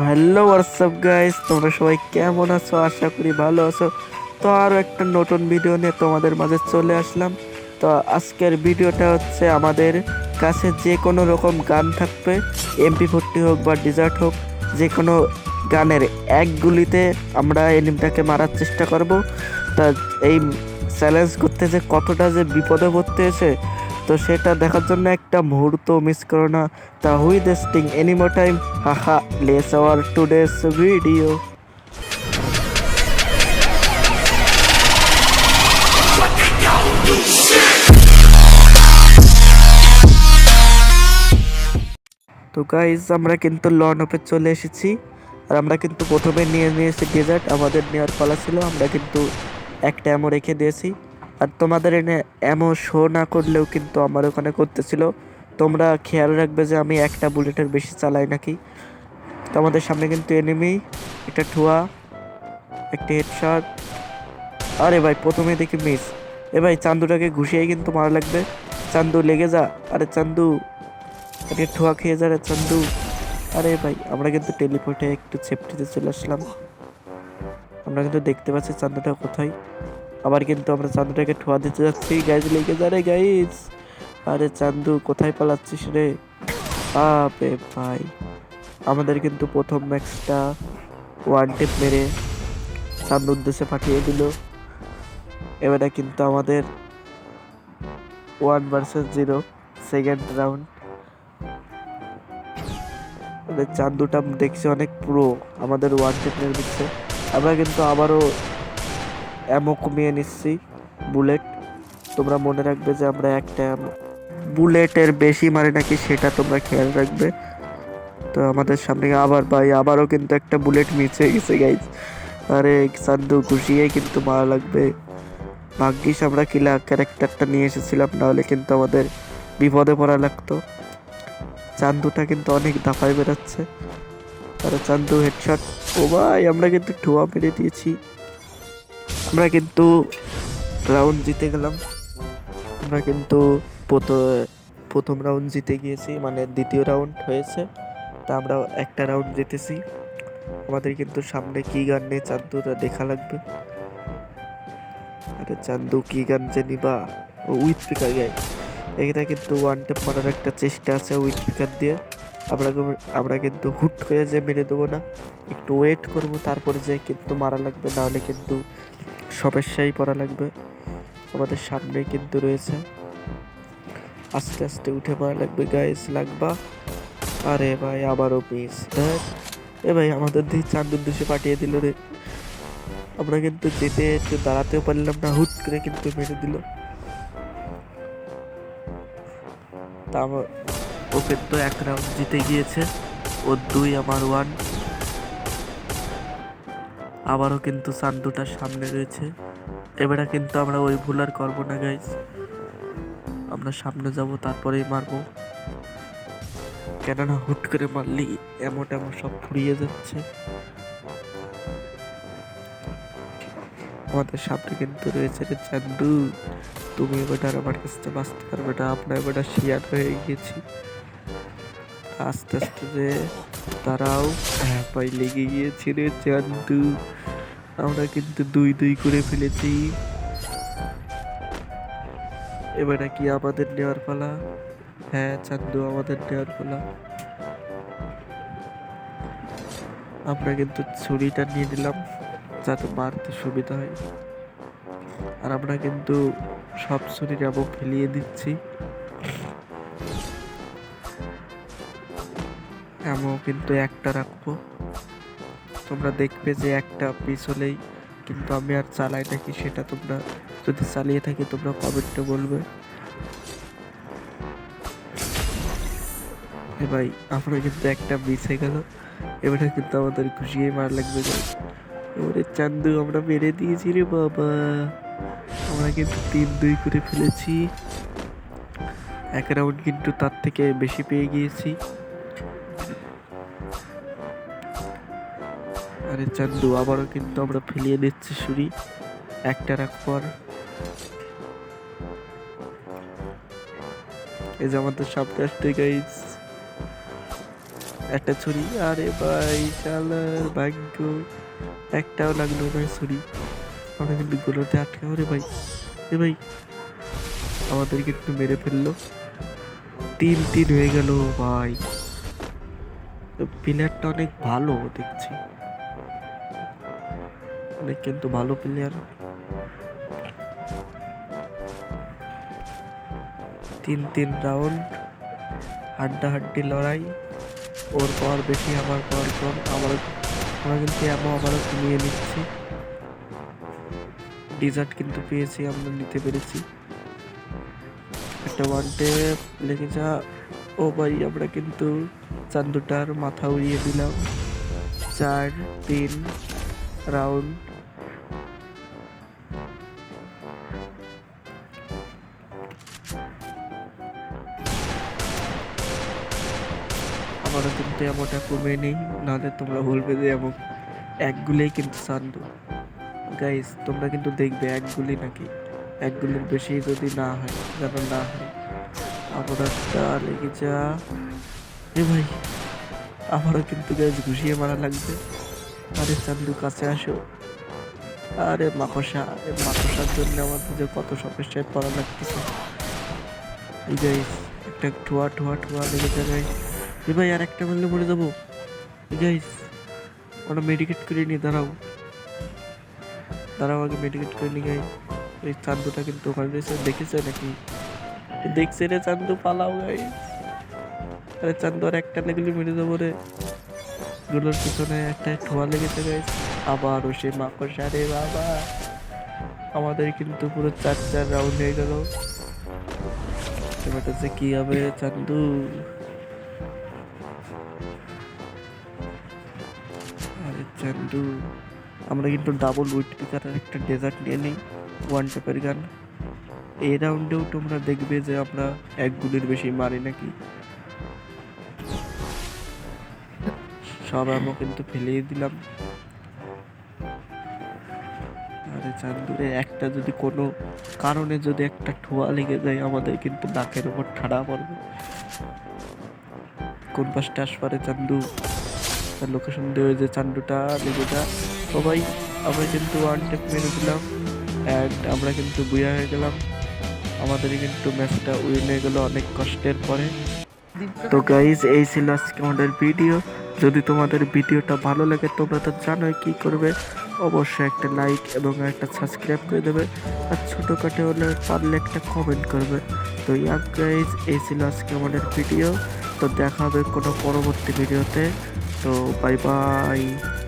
Hello WhatsApp guys তোমরা সবাই কেমন আছো? আশা করি ভালো আছো। তো আরও একটা নতুন ভিডিও নিয়ে তোমাদের মাঝে চলে আসলাম। তো আজকের ভিডিওটা হচ্ছে আমাদের কাছে যে কোনো রকম গান থাকবে। এমপি ফোরটি হোক বা ডিজার্ট হোক যে কোনো গানের এক গুলিতে আমরা এনিমটাকে মারার চেষ্টা করব। তা এই চ্যালেঞ্জ করতে যে কতটা যে বিপদে পড়তে হয়েছে তো সেটা দেখার জন্য একটা মুহূর্ত মিস করো না। তা হুই দেস্টিং এনিমো টাইম হাহা লেস আওয়ার টুডেস ভিডিও তো গাইজ আমরা কিন্তু লন অফে চলে এসেছি। আর আমরা কিন্তু প্রথমে নিয়ে নিয়েছি ডেজার্ট আমাদের নেওয়ার পালা ছিল, আমরা কিন্তু একটা এমো রেখে দিয়েছি। আর তোমাদের এনে এমন শো না করলেও কিন্তু আমার ওখানে করতেছিল। তোমরা খেয়াল রাখবে যে আমি একটা বুলেটের বেশি চালাই নাকি। তো আমাদের সামনে কিন্তু এনিমি একটা ঠুয়া, একটা হেডশট আরে ভাই, প্রথমে দেখি মিস এ ভাই, চান্দুটাকে ঘুষিয়ে কিন্তু মারা লাগবে। চান্দু লেগে যা। আরে চান্দু, আরে ঠোয়া খেয়ে যা রে চান্দু। আরে ভাই, আমরা কিন্তু টেলিপোর্টে একটু সেফটিতে চলে আসলাম। আমরা কিন্তু দেখতে পাচ্ছি চান্দুটা কোথায়। আবার কিন্তু আমরা চান্দুটাকে ঠোয়া দিতে যাচ্ছি। গাইজ লেগে যা রে গাইজ আরে চান্দু কোথায় পালাচ্ছিস রে? আবে ভাই। আমাদের কিন্তু প্রথম ম্যাচটা ওয়ান টেপ মেরে চান্দুর দেশে পাঠিয়ে দিল। এবারে কিন্তু আমাদের one versus zero second round চান্দুটা দেখছি অনেক পুরো আমাদের ওয়ান টেপ মেরে দিচ্ছে আমরা কিন্তু আবারও অ্যামো কমিয়ে নিচ্ছি। বুলেট তোমরা মনে রাখবে যে আমরা একটা বুলেটের বেশি মারে নাকি সেটা তোমরা খেয়াল রাখবে। তো আমাদের সামনে আবার ভাই, আবারও কিন্তু একটা বুলেট মিছে গেছে গাইজ আরে চান্দু ঘুষিয়ে কিন্তু মারা লাগবে। ভাগ্যিস আমরা কিলা ক্যারেক্টারটা নিয়ে এসেছিলাম, নাহলে কিন্তু আমাদের বিপদে পড়া লাগতো। চান্দুটা কিন্তু অনেক দাফায় বেরাচ্ছে। আর, চান্দু হেডশট ও ভাই, আমরা কিন্তু ঠোয়া মেরে দিয়েছি। আমরা কিন্তু রাউন্ড জিতে গেলাম। আমরা কিন্তু প্রথ- প্রথম রাউন্ড জিতে গিয়েছি মানে দ্বিতীয় রাউন্ড হয়েছে। তা আমরা একটা রাউন্ড জিতেছি। আমাদের কিন্তু সামনে কি গান নেই, চান্দুটা দেখা লাগবে। আরে চান্দু, কি গান যে নিবা? উইথ স্পিকার গাই এখানে কিন্তু ওয়ান টেপ মারার একটা চেষ্টা আছে উইথ স্পিকার দিয়ে। আমরা আমরা কিন্তু হুট হয়ে যে মেরে দেবো না। একটু ওয়েট করব, তারপরে যে কিন্তু মারা লাগবে, নাহলে কিন্তু সমস্যাই পড়া লাগবে। আমাদের সামনে কিন্তু রয়েছে। আস্তে আস্তে উঠে মারা লাগবে গাইস লাগবা। আরে ভাই, আবারও মিস এ ভাই, আমাদের দিয়ে চান্দুর দেশে পাঠিয়ে দিল রে। আমরা কিন্তু যেতে একটু দাঁড়াতেও পারলাম না, হুট করে কিন্তু মেরে দিল। তা আমার ওকে তো এক রাউন্ড জিতে গিয়েছে। ও দুই, আমার ওয়ান আবারও কিন্তু চান্দুটার সামনে রয়েছে। এবারে কিন্তু আমরা ওই ভুল আর করব না গাইজ আমরা সামনে যাব, তারপরেই মারবো। কেননা হুট করে মারলি, এমন এমন সব ফুরিয়ে যাচ্ছে। আমাদের সামনে কিন্তু রয়েছে রে চান্দু। তুমি এবার আমার কাছ থেকে বাঁচতে পারবে না। আপনার এবার শিয়ার হয়ে গেছি আস্তে আস্তে যে তারাও হ্যাঁ পাই লেগে গিয়েছে রে চান্দু। আমরা কিন্তু দুই দুই করে ফেলেছি। এবার নাকি আমাদের নেওয়ার পালা। হ্যাঁ চান্দু আমাদের নেওয়ার পালা। আমরা কিন্তু ছুরিটা নিয়ে নিলাম, যাতে মারতে সুবিধা হয়। আর আমরা কিন্তু সব ছুরি এবং ফেলিয়ে দিচ্ছি। এমন কিন্তু একটা রাখব। তোমরা দেখবে যে একটা পিস হলেই কিন্তু আমি আর চালাই নাকি, সেটা তোমরা যদি চালিয়ে থাকি তোমরা কমেন্টে বলবে। ভাই, আমরা কিন্তু একটা হয়ে গেল। এবারে কিন্তু আমাদের খুশিয়ে মার লাগবে। ওরে চান্দু, আমরা মেরে দিয়েছি রে বাবা। আমরা কিন্তু তিন দুই করে ফেলেছি। এক রাউন্ড কিন্তু তার থেকে বেশি পেয়ে গিয়েছি। আরে চান্দু আবারও কিন্তু আমরা ফেলিয়ে দিচ্ছি সুরি। একটা রাখ পর। এই যে আমাদের সামনে আসতে গাইজ একটা ছুরি। আরে ভাই, শালার ভাগ্য। একটাও লাগল না ছুরি। আমরা কিন্তু গুলোতে আটকে। ওরে ভাই, এ ভাই, আমাদেরকে একটু মেরে ফেলল। তিন তিন হয়ে গেল ভাই। প্লেয়ারটা অনেক ভালো, দেখছি। অনেক কিন্তু ভালো প্লেয়ার তিন তিন রাউন্ড হাড্ডাহাড্ডি লড়াই। ওর পর বেশি, আমার পর কম। আমার, আমরা কিন্তু এমন আবারও কমিয়ে নিচ্ছি। ডিজার্ট কিন্তু পেয়েছি, আমরা নিতে পেরেছি। একটা ওয়ান টেপ লেগে যা। ও ভাই, আমরা কিন্তু চান্দুটার মাথা উড়িয়ে দিলাম। চার, তিন রাউন্ড আমারও কিন্তু এমনটা কমে নেই। নাহলে তোমরা বলবে যে এমন এক গুলেই কিন্তু চান্দু গাইস তোমরা কিন্তু দেখবে একগুলি নাকি? এক গুলির বেশি যদি না হয়, যেন না হয়। আমারটা লেগে যা। এ ভাই, আমারও কিন্তু গাইস ঘুষিয়ে মারা লাগবে। আরে চান্দু, কাছে আসো। আরে মাকড়সা এই মাকড়সার জন্য আমাদের যে কত সমস্যায় পড়া লাগতেছে। এই গাইস একটা ঠোয়া ঠোয়া ঠোয়া লেগে যায় এ ভাই আর একটা মারলে মরে যাব গাইস আমরা মেডিকেট করে নি দাঁড়াও। দাঁড়াও আগে মেডিকেট করে নিয়ে গাইস এই চান্দুটা কিন্তু ওখানে দেখেছে নাকি? দেখছে রে চান্দু, পালাও গাইস আরে চান্দু, আর একটা লেগেলে মেরে যাব রে। গুলোর পিছনে একটা ঠোয়া লেগেছে গাইস আবারও সে মাকড়সা রে বাবা। আমাদের কিন্তু পুরো চার চার রাউন্ড হয়ে গেল। এবারটা যে কি হবে চান্দু? চান্দু আমরা কিন্তু ডাবল উইট পিকারের একটা ডেজার্ট নিয়ে নিই ওয়ান টেপের গান এই রাউন্ডেও তোমরা দেখবে যে আমরা এক গুলির বেশি মারি নাকি। সব আমও কিন্তু ফেলিয়ে দিলাম। আরে চান্দুরে একটা যদি কোনো কারণে যদি একটা ঠোয়া লেগে যায়, আমাদের কিন্তু নাকের উপর ঠাড়া পড়বে। কোন পাশটা আসপারে চান্দু তার লোকেশন দিয়ে যে চান্ডুটা যা সবাই, আমরা কিন্তু ওয়ান টেপ মেরে দিলাম অ্যান্ড আমরা কিন্তু বুয়া হয়ে গেলাম। আমাদের কিন্তু ম্যাচটা উইন হয়ে গেল অনেক কষ্টের পরে। তো গাইজ এই ছিল আজকে আমাদের ভিডিও যদি তোমাদের ভিডিওটা ভালো লাগে, তোমরা তো জানোই কি করবে। অবশ্যই একটা লাইক এবং একটা সাবস্ক্রাইব করে দেবে। আর ছোটো ছোটোখাটো হলে পারলে একটা কমেন্ট করবে। তো ইয়াক গাইজ এই ছিল আজকে আমাদের ভিডিও তো দেখা হবে কোনো পরবর্তী ভিডিওতে So, bye bye.